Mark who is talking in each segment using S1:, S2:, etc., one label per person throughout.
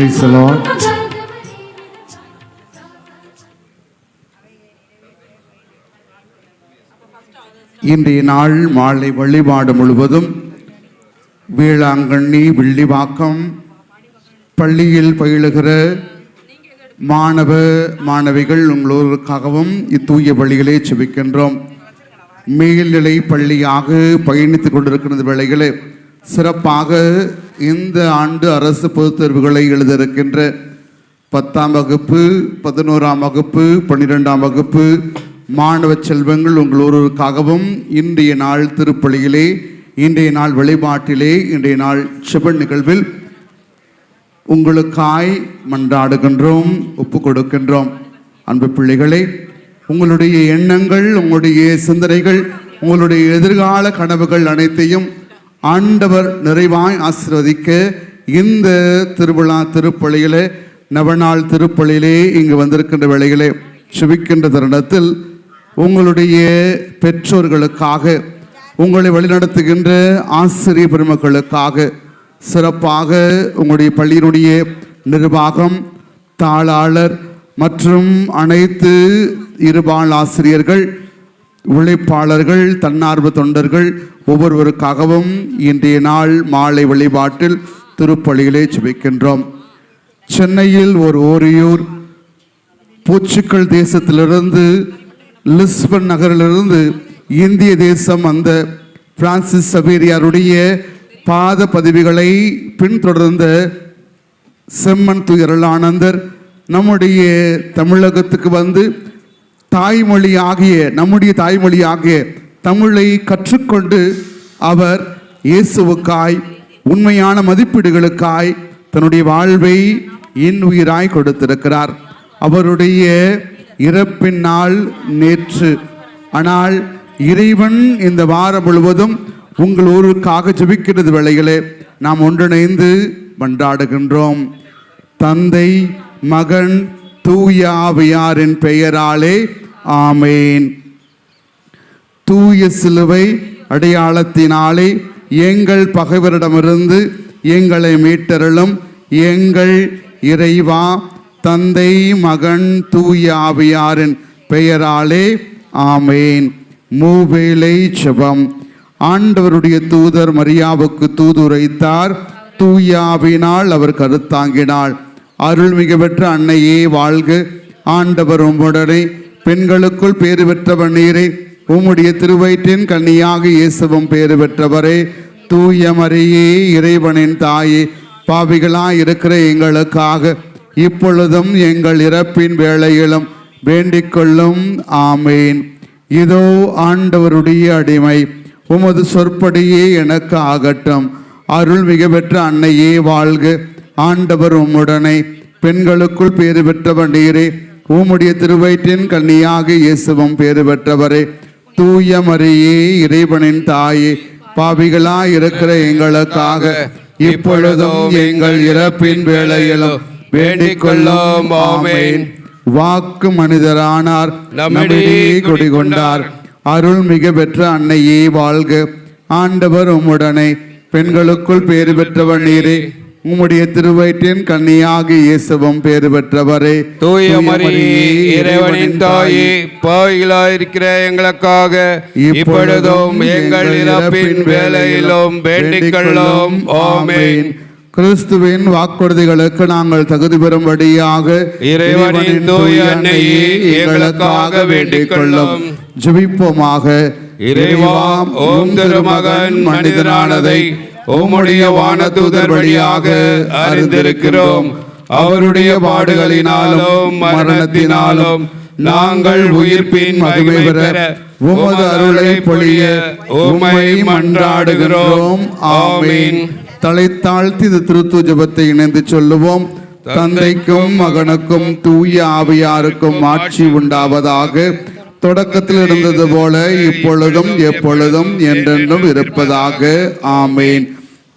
S1: Price Lord இன்றைய நாள் மாலை வழிபாடு முழுவதும் வேளாங்கண்ணி வில்லிவாக்கம் பள்ளியில் பயிலுகிற மாணவ மாணவிகள் உங்களோருக்காகவும் இத்தூய பள்ளிகளே செபிக்கின்றோம். மேல்நிலை பள்ளியாக பயணித்துக் கொண்டிருக்கிற வேளைகளே சிறப்பாக இந்த ஆண்டு அரசு பொதுத் தேர்வுகளை எழுத இருக்கின்ற பத்தாம் வகுப்பு பதினோராம் வகுப்பு பன்னிரெண்டாம் வகுப்பு மாணவ செல்வங்கள் உங்கள் ஒருவருக்காகவும் இன்றைய நாள் திருப்பலியிலே இன்றைய நாள் வழிபாட்டிலே இன்றைய நாள் செப நிகழ்வில் உங்களுக்காய் மன்றாடுகின்றோம் ஒப்பு கொடுக்கின்றோம். அன்பு பிள்ளைகளே உங்களுடைய எண்ணங்கள் உங்களுடைய சிந்தனைகள் உங்களுடைய எதிர்கால கனவுகள் அனைத்தையும் ஆண்டவர் நிறைவாய் ஆசிர்வதிக்க இந்த திருவிழா திருப்பள்ளியிலே நவநாள் திருப்பலியிலே இங்கு வந்திருக்கின்ற வேளையிலே சுவிக்கின்ற தருணத்தில் உங்களுடைய பெற்றோர்களுக்காக உங்களை வழிநடத்துகின்ற ஆசிரியர் பெருமக்களுக்காக சிறப்பாக உங்களுடைய பள்ளியினுடைய நிர்வாகம் தாளாளர் மற்றும் அனைத்து இருபால் ஆசிரியர்கள் உழைப்பாளர்கள் தன்னார்வ தொண்டர்கள் ஒவ்வொருவருக்காகவும் இன்றைய நாள் மாலை வழிபாட்டில் திருப்பலியிலே சுபிக்கின்றோம் சென்னையில் ஒரு ஓரியூர் போர்ச்சுக்கல் தேசத்திலிருந்து லிஸ்பன் நகரிலிருந்து இந்திய தேசம் அந்த பிரான்சிஸ் சபீரியாருடைய பாத பதிவுகளை பின்தொடர்ந்த செம்மன் துயரலானந்தர் நம்முடைய தமிழகத்துக்கு வந்து தாய்மொழி ஆகிய நம்முடைய தாய்மொழி ஆகிய தமிழை கற்றுக்கொண்டு அவர் இயேசுவுக்காய் உண்மையான மதிப்பீடுகளுக்காய் தன்னுடைய வாழ்வை இன்னுயிராய் கொடுத்திருக்கிறார். அவருடைய இறப்பின் நாள் நேற்று. ஆனால் இறைவன் இந்த வாரம் முழுவதும் உங்கள் ஊருக்காக ஜெபிக்கிறது வேளையிலே நாம் ஒன்றிணைந்து மன்றாடுகின்றோம். தந்தை மகன் தூய ஆவியாரின் பெயராலே ஆமேன். தூய சிலுவை அடையாளத்தினாலே எங்கள் பகைவரிடமிருந்து எங்களை மீட்டருளும் எங்கள் இறைவா தந்தை மகன் தூய ஆவியாரின் பெயராலே ஆமேன். மூவேளை செபம். ஆண்டவருடைய தூதர் மரியாவுக்கு தூதுரைத்தார். தூயாவினால் அவர் கருத்தாங்கினாள். அருள்மிகு பெற்ற அன்னையே வாழ்க. ஆண்டவர் உம்முடனே. பெண்களுக்குள் பேறு பெற்றவர் நீரே. உம்முடைய திருவயிற்றின் கன்னியாக இயேசுவும் பேறு பெற்றவரே. தூய மரியே இறைவனின் தாயே. பாவிகளாய் இருக்கிற எங்களுக்காக இப்பொழுதும் எங்கள் இறப்பின் வேளையிலும் வேண்டிக் கொள்ளும் ஆமேன். இதோ ஆண்டவருடைய அடிமை. உமது சொற்படியே எனக்கு ஆகட்டும். அருள் மிக பெற்ற அன்னையே வாழ்க. ஆண்டவர் உம்முடனே பெண்களுக்குள் பேறு பெற்றவர் நீரே. உம்முடைய திருவயிற்றின் கண்ணியாக இயேசுவும் பேறு பெற்றவரே. தூய மரியே இறைவனின் தாயே பாவிகளா இருக்கிற எங்களுக்காக இப்பொழுதும் எங்கள் இறப்பின் வேளையிலும் வேண்டிக் கொள்ளும். ஆமேன். வாக்கு மனிதரானார் நம்மிடையே குடிகொண்டார். அருள் மிக பெற்ற அன்னையே வாழ்க. ஆண்டவர் உம்முடனே பெண்களுக்குள் பேறு பெற்றவர் நீரே. உம்முடைய திருவயிற்றின் கன்னியாக இயேசுவும் பேறு பெற்றவரே.
S2: தூய மரியே இறைவனின் தாயே பாவிகளாயிருக்கிற எங்களுக்காக இப்பொழுதும் எங்கள் இறப்பின் வேலையிலும் வேண்டிக் கொள்ளும் ஆமேன்.
S1: கிறிஸ்துவின் வாக்குறுதிகளுக்கு நாங்கள் தகுதி பெறும்படியாக
S2: இறைவனின் தூய அன்னையே, எங்களுக்காக வேண்டிக் கொள்ளும்.
S1: ஜெபிப்போமாக.
S2: இறைவா ஓம் திருமகன் மனிதனானதை. உம்முடைய வானதூதர் வழியாக அறிந்திருக்கிறோம். அவருடைய பாடுகளினாலும் மரணத்தினாலும் நாங்கள் உயிர்ப்பின் மகிமை பெற உமது அருளை பொழிய உம்மை மன்றாடுகிறோம் ஆமீன்.
S1: தலை தாழ்த்தி இந்த திருத்து ஜபத்தை இணைந்து சொல்லுவோம். தந்தைக்கும் மகனுக்கும் தூய ஆவியாருக்கும் ஆட்சி உண்டாவதாக தொடக்கத்தில் இருந்தது போல இப்பொழுதும் எப்பொழுதும் என்றென்றும் இருப்பதாக. ஆமேன்.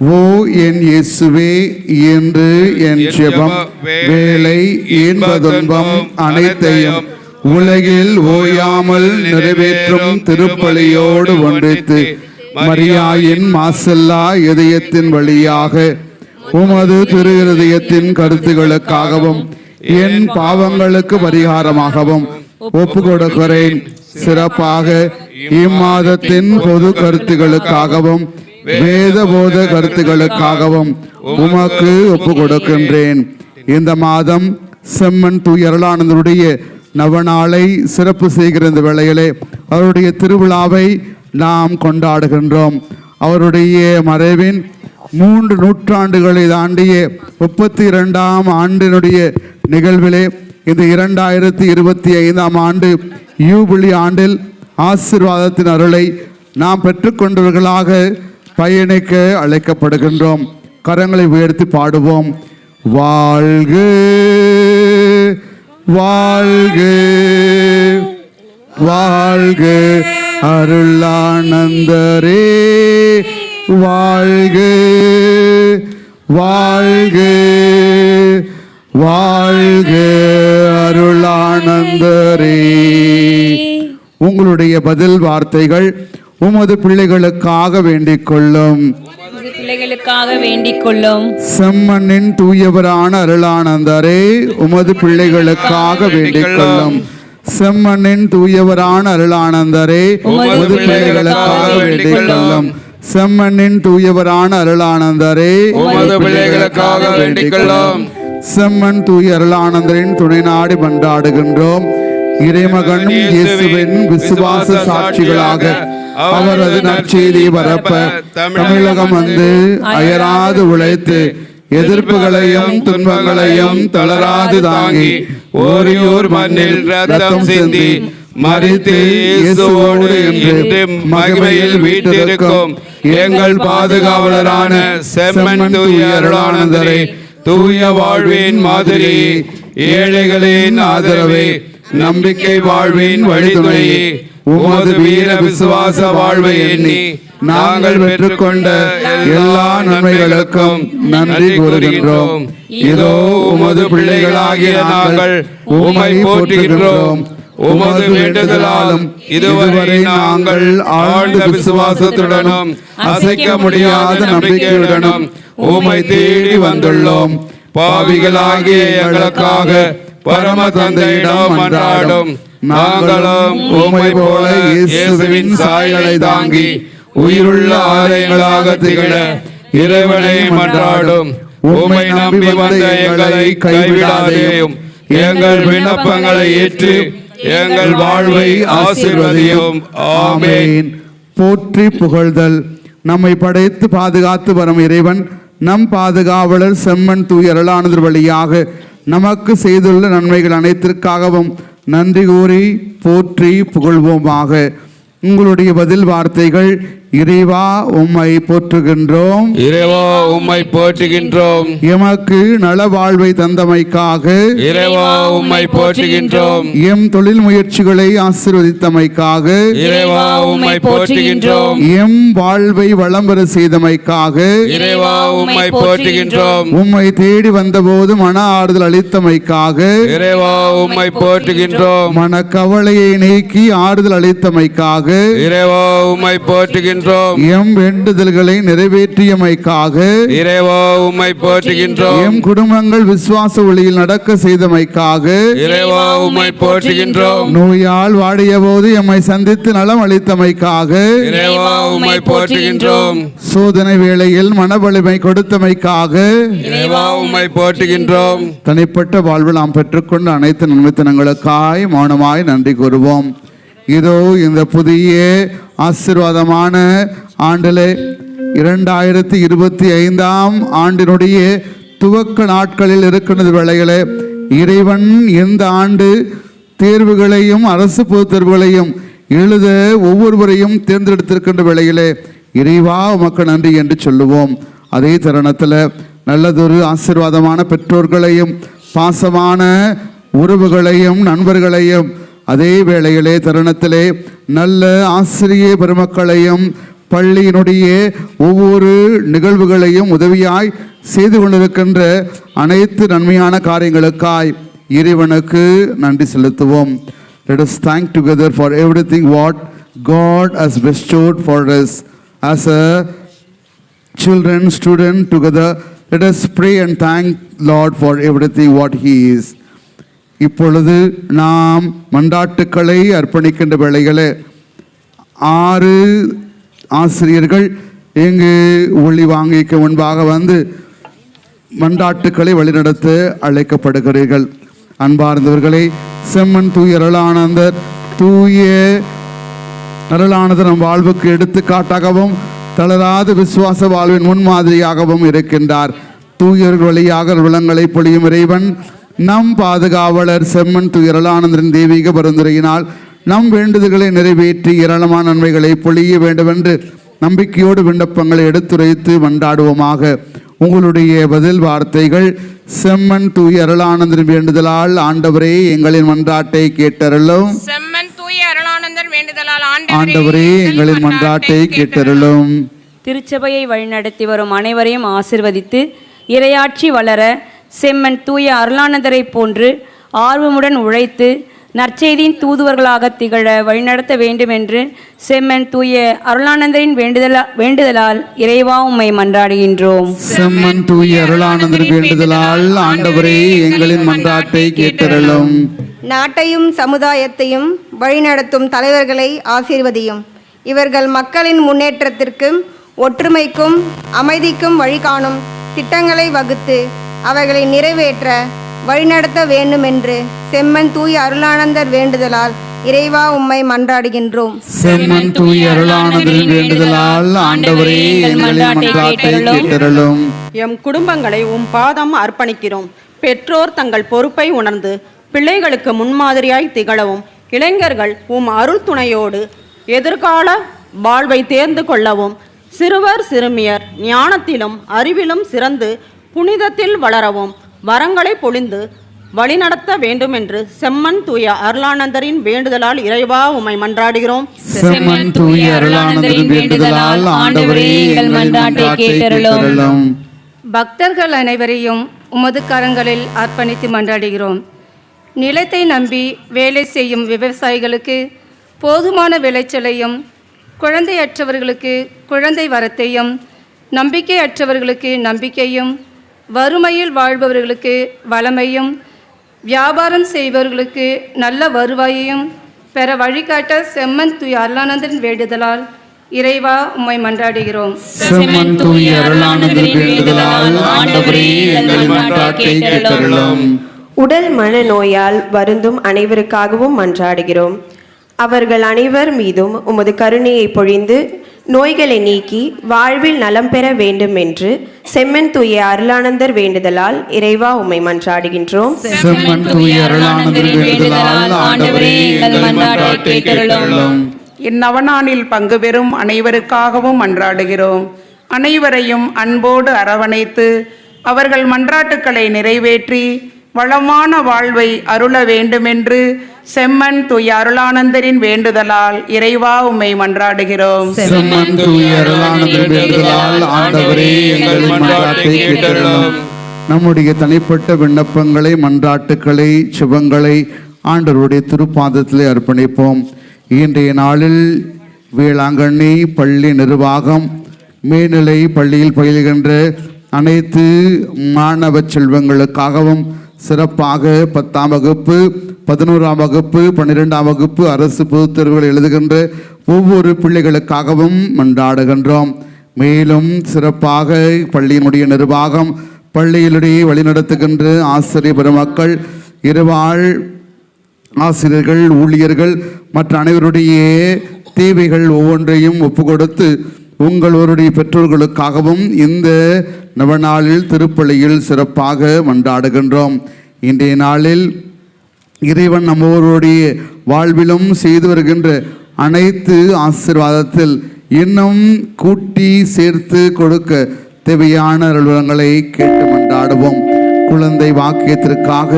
S1: ஓ என் இயேசுவே என்று என் ஜெபம் வேலை இன்ப துன்பம் அனைத்தையும் உலகில் ஓயாமல் நிறைவேற்றும் திருப்பலியோடு ஒன்றித்து மரியாயின் மாசல்லா இதயத்தின் வழியாக உமது திரு இருதயத்தின் கருத்துகளுக்காகவும் என் பாவங்களுக்கு பரிகாரமாகவும் ஒப்பு கொடுக்கிறேன் சிறப்பாக இம்மாதத்தின் பொது கருத்துகளுக்காகவும் வேத போத கருத்துக்களுக்காகவும் உமக்கு ஒப்பு கொடுக்கின்றேன் இந்த மாதம் செம்மன் தூயரலானந்தருடைய நவநாளை சிறப்பு செய்கிற இந்த வேளையிலே அவருடைய திருவிழாவை நாம் கொண்டாடுகின்றோம். அவருடைய மறைவின் மூன்று நூற்றாண்டுகளை தாண்டிய முப்பத்தி இரண்டாம் ஆண்டினுடைய நிகழ்விலே இந்த இரண்டாயிரத்தி இருபத்தி ஐந்தாம் ஆண்டு யூபிளி ஆண்டில் ஆசீர்வாதத்தின் அருளை நாம் பெற்றுக்கொண்டவர்களாக பயணிக்க அழைக்கப்படுகின்றோம். கரங்களை உயர்த்தி பாடுவோம். வாழ்க வாழ்க வாழ்க அருளானந்தரே வாழ்க வாழ்க வாழ்க அருளானந்தரே. உங்களுடைய பதில் வார்த்தைகள் உமது பிள்ளைகளுக்காக வேண்டிக் கொள்ளும்
S3: உமது பிள்ளைகளுக்காக வேண்டிக் கொள்ளும்
S1: செம்மண்ணின் தூயவரான அருளானந்தரே உமது பிள்ளைகளுக்காக வேண்டிக் கொள்ளும் செம்மண்ணின் தூயவரான அருளானந்தரே உமது பிள்ளைகளுக்காக வேண்டிக் கொள்ளும் செம்மண்ணின் தூயவரான அருளானந்தரே
S2: உமது பிள்ளைகளுக்காக வேண்டிக் கொள்ளும்
S1: செம்மன் தூய அருளானந்தரின் துணை நாடி மன்றாடுகின்றோம். இறைமகனும் இயேசுவின் விசுவாச சாட்சிகளாக அவரது நற்செய்தியை பரப்ப தமிழகம் வந்து அயராது உழைத்து எதிர்ப்புகளையும் துன்பங்களையும் தளராது தாங்கி
S2: ஓரியூர் மண்ணில் ரத்தம் சிந்தி மறித்து இயேசுவோடு என்று மகிமையில் வீட்டிருக்கும் எங்கள் பாதுகாவலரான செம்மன் தூய அருளானந்தரை தூய வாழ்வின் மாதிரி ஏழைகளின் ஆதரவே நம்பிக்கை வாழ்வின் வழித்துணையே உமது வீர விசுவாச வாழ்வை எண்ணி நாங்கள் பெற்றுக்கொண்ட எல்லா நன்மைகளுக்கும் நன்றி கூறுகின்றோம். இதோ உமது பிள்ளைகளாகிய நாங்கள் உமை போற்றுகின்றோம். உமது வேண்டுதலாலும் இதுவரை நாங்கள் ஆழ்ந்த விசுவாசத்துடனும் அசைக்க முடியாத நம்பிக்கையுடனும் உமை தேடி வந்துள்ளோம். பாவிகளாகிய எங்களுக்காக பரம தந்தையிடம் மன்றாடும் நாங்களும் உமை போல இயேசுவின் சாயலை தாங்கி உயிருள்ள ஆலயங்களாக திகழ இறைவனை மன்றாடும். உம்மை நம்பி வந்த எங்களை கைவிடாதேயும். எங்கள் விண்ணப்பங்களை ஏற்று எங்கள் வாழ்வை ஆசீர்வதியும். ஆமென்.
S1: போற்றி புகழ்தல். நம்மை படைத்து பாதுகாத்து வரும் இறைவன் நம் பாதுகாவலர் செம்மன் தூய அருளானதர் வழியாக நமக்கு செய்துள்ள நன்மைகள் அனைத்திற்காகவும் நன்றி கூறி போற்றி புகழ்வோமாக. உங்களுடைய பதில் வார்த்தைகள் இறைவா உம்மை போற்றுகின்றோம்.
S2: இறைவா உம்மை போற்றுகின்றோம்.
S1: எமக்கு நல வாழ்வை தந்தமைக்காக
S2: இறைவா உம்மை போற்றுகின்றோம்.
S1: எம் தொழில் முயற்சிகளை ஆசீர்வதித்தமைக்காக
S2: இறைவா உம்மை போற்றுகின்றோம்.
S1: எம் வாழ்வை வளம்பெற செய்தமைக்காக
S2: இறைவா உம்மை போற்றுகின்றோம்.
S1: உம்மை தேடி வந்தபோது மன ஆறுதல் அளித்தமைக்காக
S2: இறைவா உம்மை போற்றுகின்றோம்.
S1: மனக்கவலையை நீக்கி ஆறுதல் அளித்தமைக்காக
S2: இறைவா உம்மை போற்றுகின்றோம்.
S1: எம் வேண்டுதல்களை நிறைவேற்றியமைக்காக
S2: இறைவா உம்மை போற்றுகின்றோம்.
S1: எம் குடும்பங்கள் விசுவாச ஒளியில் நடக்க செய்தமைக்காக
S2: இறைவா உம்மை போற்றுகின்றோம்.
S1: நோயால் வாடிய போது எம்மை சந்தித்து நலம் அளித்தமைக்காக
S2: இறைவா உம்மை போற்றுகின்றோம்.
S1: சோதனை வேளையில் மனவலிமை கொடுத்தமைக்காக
S2: இறைவா உம்மை போற்றுகின்றோம்.
S1: தனிப்பட்ட வாழ்வில் நாம் பெற்றுக்கொண்ட அனைத்து நன்மைத்தனங்களுக்காய் மௌனமாய் நன்றி கூறுவோம். இதோ இந்த புதிய ஆசீர்வாதமான ஆண்டிலே இரண்டாயிரத்தி இருபத்தி ஐந்தாம் ஆண்டினுடைய துவக்க நாட்களில் இருக்கின்றது வேளையில் இறைவன் இந்த ஆண்டு தேர்வுகளையும் அரசு பொது தேர்வுகளையும் எழுத ஒவ்வொருவரையும் தேர்ந்தெடுத்திருக்கின்ற வேளையிலே இறைவா உமக்கு நன்றி என்று சொல்லுவோம். அதே தருணத்தில் நல்லதொரு ஆசீர்வாதமான பெற்றோர்களையும் பாசமான உறவுகளையும் நண்பர்களையும் அதே வேளையிலே தருணத்திலே நல்ல ஆசிரிய பெருமக்களையும் பள்ளியினுடைய ஒவ்வொரு நிகழ்வுகளையும் உதவியாய் செய்து கொண்டிருக்கின்ற அனைத்து நன்மையான காரியங்களுக்காய் இறைவனுக்கு நன்றி செலுத்துவோம் let us thank together for everything what God has bestowed for us as a children student together let us pray and thank Lord for everything what he is இப்பொழுது நாம் மண்டாட்டுக்களை அர்ப்பணிக்கின்ற வேலைகளை ஆறு ஆசிரியர்கள் இங்கு ஒளி வாங்கிக்கு முன்பாக வந்து மண்டாட்டுக்களை வழிநடத்த அழைக்கப்படுகிறீர்கள். அன்பார்ந்தவர்களே செம்மன் தூய அருளானந்தர் தூய அருளானந்தர் நம் வாழ்வுக்கு எடுத்துக்காட்டாகவும் தளராத விசுவாச வாழ்வின் முன்மாதிரியாகவும் இருக்கின்றார். தூயர்கள் வழியாக விலங்களை பொழியும் இறைவன் நம் பாதுகாவலர் செம்மன் தூய அருளானந்தரின் தெய்வீக பரிந்துரையினால் நம் வேண்டுதல்களை நிறைவேற்றி ஏராளமான நன்மைகளை பொழிய வேண்டுமென்று நம்பிக்கையோடு விண்ணப்பங்களை எடுத்துரைத்து மன்றாடுவோமாக. உங்களுடைய பதில் வார்த்தைகள் செம்மன் தூய அருளானந்தரின் வேண்டுதலால் ஆண்டவரே எங்களின் மன்றாட்டை கேட்டருளும்.
S4: செம்மன் தூய அருளானந்தர் வேண்டுதலால்
S1: ஆண்டவரே எங்களின் மன்றாட்டை கேட்டருளும்.
S5: திருச்சபையை வழிநடத்தி வரும் அனைவரையும் ஆசிர்வதித்து இரையாட்சி வளர செம்மன் தூய அருளானந்தரை போன்று ஆர்வமுடன் உழைத்து நற்செய்தியின் தூதுவர்களாக திகழ வழிநடத்த வேண்டும் என்று செம்மன் தூய அருளானந்தரின் வேண்டுதலா வேண்டுதலால் இறைவா உம்மை மன்றாடுகின்றோம்.
S1: செம்மன் தூய அருளானந்தரின் வேண்டுதலால் ஆண்டவரே எங்களின் மன்றாட்டை கேட்டருளும்.
S6: நாட்டையும் சமுதாயத்தையும் வழிநடத்தும் தலைவர்களை ஆசீர்வதியும். இவர்கள் மக்களின் முன்னேற்றத்திற்கும் ஒற்றுமைக்கும் அமைதிக்கும் வழிகாணும் திட்டங்களை வகுத்து அவைகளை நிறைவேற்ற வழிநடத்த வேண்டும் என்று செம்மன் தூய அருளானந்தர் வேண்டுதலால் இறைவா உம்மை மன்றாடுகின்றோம்.
S1: செம்மன் தூய அருளானந்தரின் வேண்டுதலால் ஆண்டவரே கேட்டருளும்.
S7: எம் குடும்பங்களை உம் பாதம் அர்ப்பணிக்கிறோம். பெற்றோர் தங்கள் பொறுப்பை உணர்ந்து பிள்ளைகளுக்கு முன்மாதிரியாய் திகழவும். இளைஞர்கள் உம் அருள் துணையோடு எதிர்கால வாழ்வை தேர்ந்து கொள்ளவும். சிறுவர் சிறுமியர் ஞானத்திலும் அறிவிலும் சிறந்து புனிதத்தில் வளரவும் வரங்களை பொழிந்து வழிநடத்த வேண்டுமென்று செம்மன் தூய அருளானந்தரின் வேண்டுதலால் இறைவா உம்மை மன்றாடுகிறோம்.
S1: செம்மன் தூய அருளானந்தரின் வேண்டுதலால் ஆண்டவரே எங்கள் மன்றாட்டை கேட்டருளும்.
S3: பக்தர்கள் அனைவரையும் உமது கரங்களில் அர்ப்பணித்து மன்றாடுகிறோம். நிலத்தை நம்பி வேலை செய்யும் விவசாயிகளுக்கு போதுமான விளைச்சலையும் குழந்தையற்றவர்களுக்கு குழந்தை வரத்தையும் நம்பிக்கையற்றவர்களுக்கு நம்பிக்கையும் வறுமையில் வாழ்பவர்களுக்கு வளமையும் வியாபாரம் செய்பவர்களுக்கு நல்ல வருவாயையும் பெற வழிகாட்ட செம்மன் தூய் அருளானந்தரின் வேண்டுதலால் இறைவா உம்மை மன்றாடுகிறோம்.
S1: செம்மன் தூய அருளானந்தரின் வேண்டுதலால் ஆண்டவரே எங்கள் மன்றாட்டை கேட்டருளும்
S8: உடல் மனநோயால் வருந்தும் அனைவருக்காகவும் மன்றாடுகிறோம். அவர்கள் அனைவர் மீதும் உமது கருணையை பொழிந்து நோய்களை நீக்கி வாழ்வில் நலம் பெற வேண்டும் என்று செம்மன் தூய அருளானந்தர் வேண்டுதலால் இறைவா உம்மை மன்றாடுகின்றோம்.
S1: செம்மன் தூய அருளானந்தரின் வேண்டுதலால் ஆண்டவரே எங்கள் மன்றாட்டை கேட்டருளும்.
S9: இந்நவநாளில் பங்கு பெறும் அனைவருக்காகவும் மன்றாடுகிறோம். அனைவரையும் அன்போடு அரவணைத்து அவர்கள் மன்றாட்டுக்களை நிறைவேற்றி வளமான வாழ்வை அருள வேண்டுமென்று செம்மன் தூய அருளானந்தரின் வேண்டுதலால் இறைவா உம்மை மன்றாடுகிறோம்.
S1: செம்மன் தூய அருளானந்தரின் வேண்டுதலால் ஆண்டவரே எங்கள் மன்றாட்டை கேட்டருளும். நம்முடைய தனிப்பட்ட விண்ணப்பங்களை மன்றாட்டுக்களை சுபங்களை ஆண்டவருடைய திருப்பாதத்திலே அர்ப்பணிப்போம். இன்றைய நாளில் வேளாங்கண்ணி பள்ளி நிர்வாகம் மேல்நிலை பள்ளியில் பயில்கின்ற அனைத்து மாணவ செல்வங்களுக்காகவும் சிறப்பாக பத்தாம் வகுப்பு பதினோராம் வகுப்பு பன்னிரெண்டாம் வகுப்பு அரசு பொதுத் தேர்வுகள் எழுதுகின்ற ஒவ்வொரு பிள்ளைகளுக்காகவும் மன்றாடுகின்றோம். மேலும் சிறப்பாக பள்ளியினுடைய நிர்வாகம் பள்ளியினுடைய வழிநடத்துகின்ற ஆசிரியர் பெருமக்கள் இருவாழ் ஆசிரியர்கள் ஊழியர்கள் மற்ற அனைவருடைய தேவைகள் ஒவ்வொன்றையும் ஒப்புக்கொடுத்து உங்களுடைய பெற்றோர்களுக்காகவும் இந்த நவநாளில் திருப்பள்ளியில் சிறப்பாக மன்றாடுகின்றோம். இன்றைய நாளில் இறைவன் நம்மவருடைய வாழ்விலும் செய்து வருகின்ற அனைத்து ஆசீர்வாதத்தில் இன்னும் கூட்டி சேர்த்து கொடுக்க தேவையான அருள்வரங்களை கேட்டு மன்றாடுவோம். குழந்தை வாக்கியத்திற்காக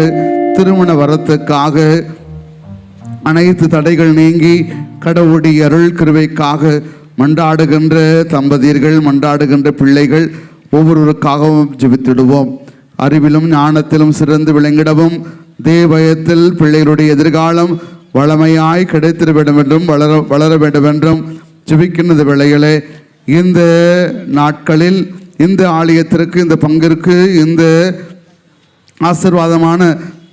S1: திருமண வரத்துக்காக அனைத்து தடைகள் நீங்கி கடவுளுடைய அருள் கிருவைக்காக மன்றாடுகின்ற தம்பதியர்கள் மன்றாடுகின்ற பிள்ளைகள் ஒவ்வொருவருக்காகவும் ஜெபித்திடுவோம். அறிவிலும் ஞானத்திலும் சிறந்து விளங்கிடவும். தேவயத்தில் பிள்ளைகளுடைய எதிர்காலம் வளமையாய் கிடைத்திட வேண்டும் என்றும் வளர வளர வேண்டும் என்றும் ஜெபிக்கின்றது வேளைகளே இந்த நாட்களில் இந்த ஆலயத்திற்கு இந்த பங்கிற்கு இந்த ஆசிர்வாதமான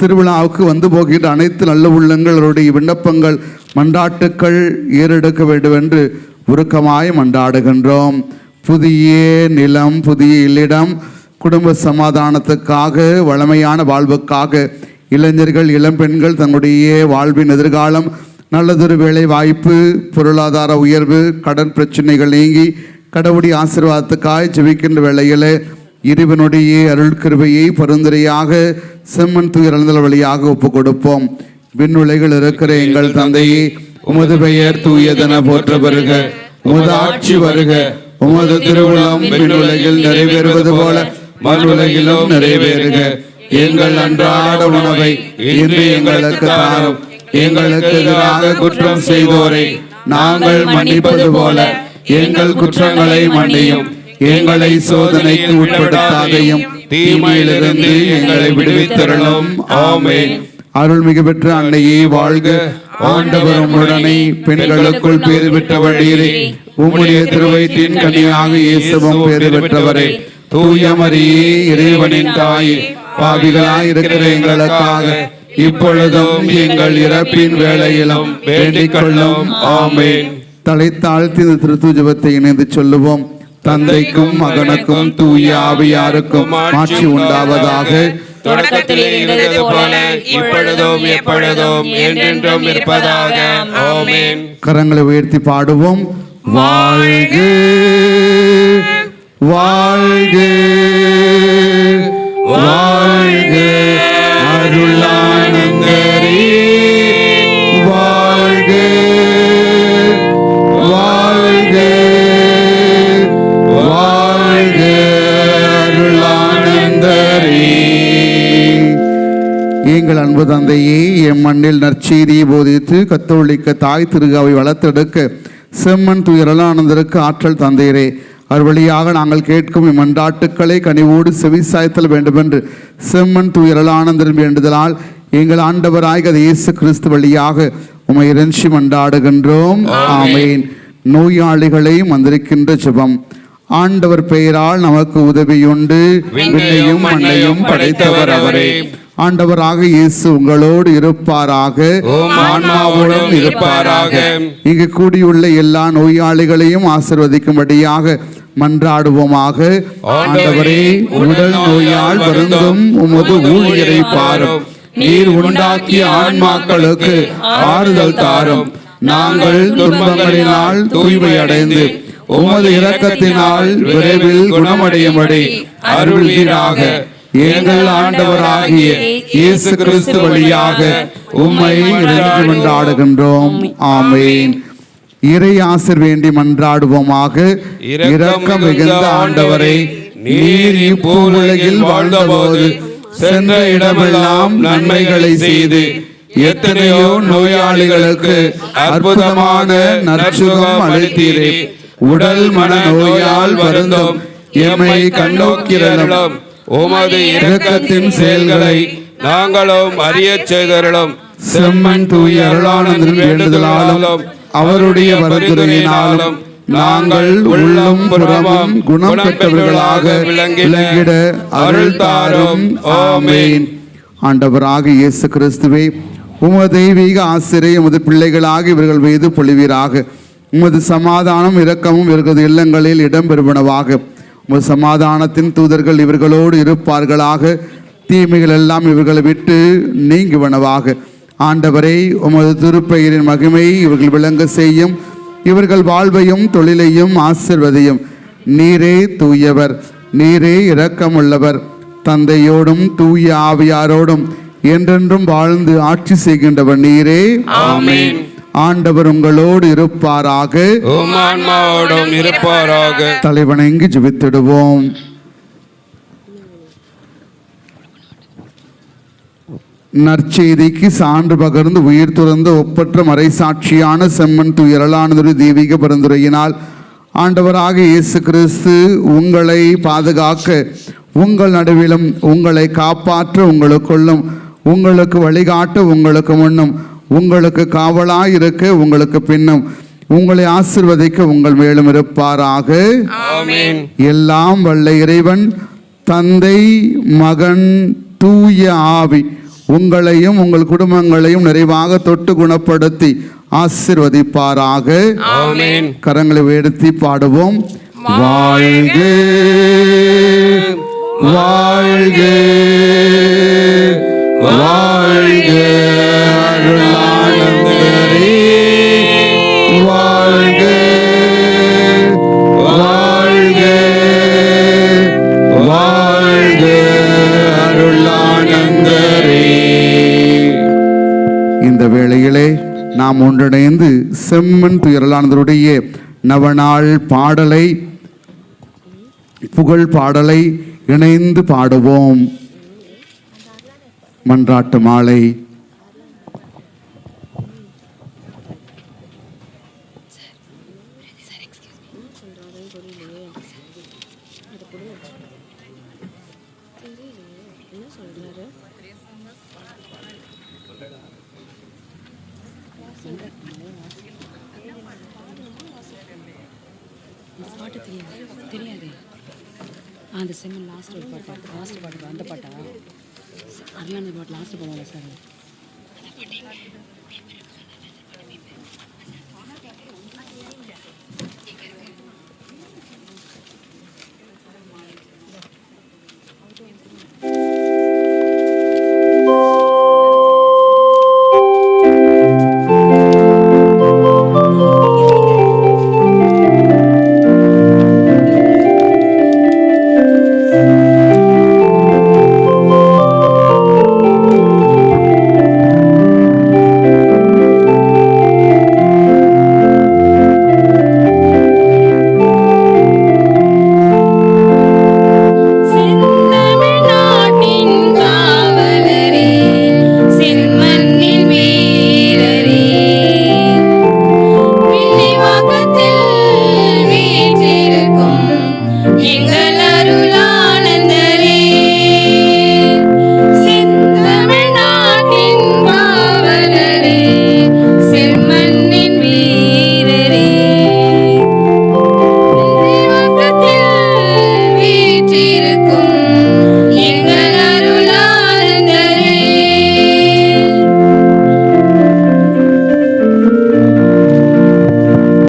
S1: திருவிழாவுக்கு வந்து போகின்ற அனைத்து நல்ல உள்ளங்களுடைய விண்ணப்பங்கள் மன்றாட்டுக்கள் ஏறெடுக்க வேண்டும் என்று உருக்கமாய் மன்றாடுகின்றோம் புதிய நிலம் புதிய இல்லிடம் குடும்ப சமாதானத்துக்காக வளமையான வாழ்வுக்காக. இளைஞர்கள் இளம்பெண்கள் தங்களுடைய வாழ்வின் எதிர்காலம் நல்லதொரு வேலை வாய்ப்பு பொருளாதார உயர்வு கடன் பிரச்சனைகள் நீங்கி கடவுடி ஆசீர்வாதத்துக்காய் ஜெபிக்கின்ற வேளையில் இறைவனுடைய அருள் கிருபையை பரிந்துரையாக செம்மன் துயர்ந்தல் வழியாக ஒப்புக் கொடுப்போம் விண்ணுலைகள் இருக்கிற எங்கள் தந்தையை உமது பெயர் தூயதென போற்ற வருக உமது ஆட்சி வருக. உமது திருவுளம் விண்ணுலகில் நிறைவேறுவது போல மண்ணுலகிலும் நிறைவேறுக. எங்கள் அன்றாட உணவை இன்று எங்களுக்கு தாரும். எங்களுக்கு எதிராக குற்றம் செய்தோரை நாங்கள் மன்னிப்பது போல எங்கள் குற்றங்களை மன்னியும். எங்களை சோதனைக்கு உட்படுத்தாதையும் தீமையிலிருந்து எங்களை விடுவித்தருளும். ஆமே அருள்மிகு பெற்ற அன்னையே வாழ்க. ஆண்டவரும் உடனே பெண்களுக்குள் பேறு பெற்றவழீரே உம்முடைய திருவயிற்றின் கனியாக இயேசுவும் பேறு பெற்றவரே. தூய மரியே இறைவனின் தாயே பாவிகளாய் இருக்கிற எங்களுக்காக இப்பொழுதும் எங்கள் இறப்பின் வேளையிலும் வேண்டிக் கொள்ளும். ஆமே தலை தாழ்த்தி இந்த திருத்து ஜபத்தை இணைந்து சொல்லுவோம். தந்தைக்கும் மகனுக்கும் தூய ஆவியாருக்கும் மாட்சி உண்டாவதாக.
S2: தொடக்கத்தில் இருந்தது போல இப்பொழுதும் எப்பொழுதும் என்றென்றும் இருப்பதாக. ஆமென்.
S1: கரங்களை உயர்த்தி பாடுவோம். வாழ்க வாழ்க வாழ்க. தந்தையே எம் மண்ணில் நற்செய்தியை போதித்து கத்தோலிக்க தாய் திருகாவை வளர்த்தெடுக்க செம்மன் துயரலானந்தருக்கு ஆற்றல் தந்தையரே அறுவழியாக நாங்கள் கேட்கும் இம்மன்றாட்டுக்களை கனிவோடு செவிசாய்த்தல் வேண்டுமென்று செம்மன் துயரலானந்தரின் வேண்டுதலால் எங்கள் ஆண்டவராய் அது இயேசு கிறிஸ்து வழியாக உமை இறைஞ்சி மன்றாடுகின்றோம் ஆமேன். நோயாளிகளை மந்திரிக்கின்ற ஜெபம். ஆண்டவர் பெயரால் நமக்கு உதவியுண்டு. விண்ணையும் மண்ணையும் படைத்தவர் அவரே. ஆண்டவராக இயேசு உங்களோடு இருப்பாராக.
S2: ஆன்மாவோடும் இருப்பாராக.
S1: இங்கு கூடியுள்ள எல்லா நோயாளிகளையும் ஆசிர்வதிக்கும்படியாக மன்றாடுவோமாக. ஆண்டவரே உடல் நோயால் வருந்தும் உமது ஊழியரை பாரும். நீர் உண்டாக்கிய ஆன்மாக்களுக்கு ஆறுதல் தாரும். நாங்கள் துன்பங்களினால் தூய்மை அடைந்து உமது இரக்கத்தினால் விரைவில் குணமடையும்படி அருள்வீராக. எங்கள் ஆண்டவராகிய இயேசு கிறிஸ்து வழியாக உம்மை இறைந்து கொண்டாடுகின்றோம் ஆமேன். இறை ஆசிர் வேண்டி மன்றாடுவோமாக.
S2: இரக்கம் மிகுந்த ஆண்டவரை நீர் இப்பூவுலகில் வாழ்ந்தபோது சென்ற இடமெல்லாம் நன்மைகளை செய்து எத்தனையோ நோயாளிகளுக்கு அற்புதமான நற்சுகம் அளித்தீரே. உடல் மன நோயால் வருந்தும். எம்மை கண்ணோக்கிறலும் உமது இரக்கத்தின் செயல்களை நாங்களும் அறியச் செய்தருளும்.
S1: செம்மன் தூய அருளானந்தன் வேண்டுதலாலும் அவருடைய வரதுரையினாலும் நாங்கள் உள்ளம் புறமும் குணம் பெற்றவர்களாக விளங்கிட அருள் தாரும். ஆமேன். ஆண்டவராக இயேசு கிறிஸ்துவே உமது தெய்வீக ஆசிரியை உமது பிள்ளைகளாக இவர்கள் மீது பொழிவீராக. உமது சமாதானம் இரக்கமும் இவர்களது இல்லங்களில் இடம்பெறுவனவாக. உமது சமாதானத்தின் தூதர்கள் இவர்களோடு இருப்பார்களாக. தீமைகள் எல்லாம் இவர்களை விட்டு நீங்குவனவாக. ஆண்டவரை உமது திருப்பெயரின் மகிமை இவர்கள் விளங்க செய்யும். இவர்கள் வாழ்வையும் தொழிலையும் ஆசிர்வதையும். நீரே தூயவர் நீரே இரக்கமுள்ளவர். தந்தையோடும் தூய ஆவியாரோடும் என்றென்றும் வாழ்ந்து ஆட்சி செய்கின்றவர் நீரே.
S2: ஆமீன்.
S1: ஆண்டவர் உங்களோடு இருப்பாராக.
S2: உம் ஆன்மாவோடும் இருப்பாராக.
S1: தலைவணங்கி ஜெபித்திடுவோம். நற்செய்திக்கு சான்று பகர்ந்து உயிர் துறந்த ஒப்பற்ற மறைசாட்சியான செம்மன் துயரலானதொரு தெய்வீக பரிந்துரையினால் ஆண்டவராக இயேசு கிறிஸ்து உங்களை பாதுகாக்க உங்கள் நடுவிலும் உங்களை காப்பாற்ற உங்களுக்குள்ளும் உங்களுக்கு வழிகாட்ட உங்களுக்கு முன்னும் உங்களுக்கு காவலாய் இருக்க உங்களுக்கு பின்னும். உங்களை ஆசிர்வதிக்க உங்கள் மேலும் இருப்பாராக. எல்லாம் வல்ல இறைவன் தந்தை மகன் தூய ஆவி உங்களையும் உங்கள் குடும்பங்களையும் நிறைவாக தொட்டு குணப்படுத்தி ஆசிர்வதிப்பாராக. கரங்களை உயர்த்தி பாடுவோம். வாழ்க வாழ்க வாழ்க நாம் ஒன்றிணைந்து செம்மன் துயரலானந்தருடைய நவநாள் பாடலை புகழ் பாடலை இணைந்து பாடுவோம். மன்றாட்டு மாலை.
S3: பாட்டு தெரியாது. தெரியாது. அந்த செம்மன் லாஸ்ட் ஒரு பாட்டு. லாஸ்ட் பாட்டு அந்த பாட்டா? அருளானந்த பாட்டு. லாஸ்ட் போவாங்க சார்.